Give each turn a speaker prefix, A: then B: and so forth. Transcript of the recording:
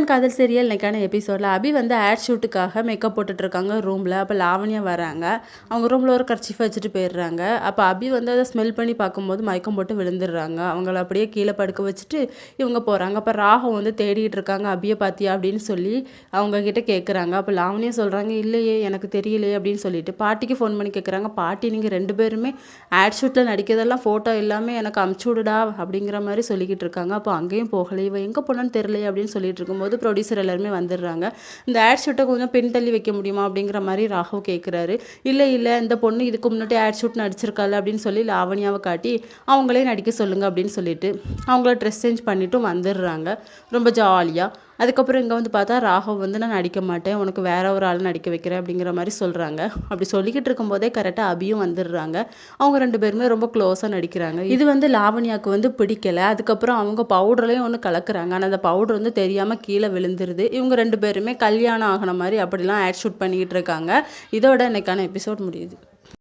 A: கல்யாண் காதல் சீரியல் இன்னைக்கான எபிசோடில் அபி வந்து ஆட் ஷூட்டுக்காக மேக்கப் போட்டுட்ருக்காங்க ரூமில் அப்போ லாவண்யா வராங்க. அவங்க ரூமில் ஒரு கர்ச்சிஃப் வச்சுட்டு போயிடுறாங்க. அப்போ அபி வந்து அதை ஸ்மெல் பண்ணி பார்க்கும்போது மயக்கம் போட்டு விழுந்துடுறாங்க. அவங்கள அப்படியே கீழே படுக்க வச்சுட்டு இவங்க போகிறாங்க அப்போ ராகம் வந்து தேடிட்டு இருக்காங்க. அபியை பார்த்தியா அப்படின்னு சொல்லி அவங்கக்கிட்ட கேட்குறாங்க அப்போ லாவண்யா சொல்கிறாங்க இல்லையே எனக்கு தெரியலையே அப்படின்னு சொல்லிட்டு பாட்டிக்கு ஃபோன் பண்ணி கேட்குறாங்க பாட்டி நீங்கள் ரெண்டு பேருமே ஆட் ஷூட்டில் நடிக்கிறதெல்லாம் ஃபோட்டோ எல்லாமே எனக்கு அமுச்சு விடுடா அப்படிங்கிற மாதிரி சொல்லிக்கிட்டு இருக்காங்க. அப்போ அங்கேயும் போகலை. இவன் எங்கே போனான்னு தெரியலையே அப்படின்னு சொல்லிட்டு இருக்கும்போது ப்ரொடியூசர் எல்லாருமே வந்துடுறாங்க. இந்த ஆட் ஷூட்டை கொஞ்சம் பின் தள்ளி வைக்க முடியுமா அப்படிங்கிற மாதிரி ராகவ் கேட்குறாரு இல்லை இல்லை இந்த பொண்ணு இதுக்கு முன்னாடி ஆட் ஷூட் நடிச்சிருக்காள் அப்படின்னு சொல்லி லாவணியாவை காட்டி அவங்களே நடிக்க சொல்லுங்க அப்படின்னு சொல்லிட்டு அவங்கள ட்ரெஸ் சேஞ்ச் பண்ணிவிட்டும் வந்துடுறாங்க. ரொம்ப ஜாலியாக அதுக்கப்புறம் இங்கே வந்து பார்த்தா ராகவ் வந்து நான் நடிக்க மாட்டேன். உனக்கு வேற ஒரு ஆள் நடிக்க வைக்கிறேன். அப்படிங்கிற மாதிரி சொல்கிறாங்க அப்படி சொல்லிக்கிட்டு இருக்கும்போதே கரெக்டாக அபியும் வந்துடுறாங்க. அவங்க ரெண்டு பேருமே ரொம்ப க்ளோஸாக நடிக்கிறாங்க. இது வந்து லாவண்யாவுக்கு வந்து பிடிக்கல. அதுக்கப்புறம் அவங்க பவுடர்லேயும் ஒன்று கலக்குறாங்க. ஆனால் அந்த பவுடர் வந்து தெரியாமல் கீழே விழுந்துருது. இவங்க ரெண்டு பேருமே கல்யாணம் ஆகின மாதிரி அப்படிலாம் ஆட் ஷூட் பண்ணிக்கிட்டு இருக்காங்க. இதோட இன்னைக்கான எபிசோட் முடியுது.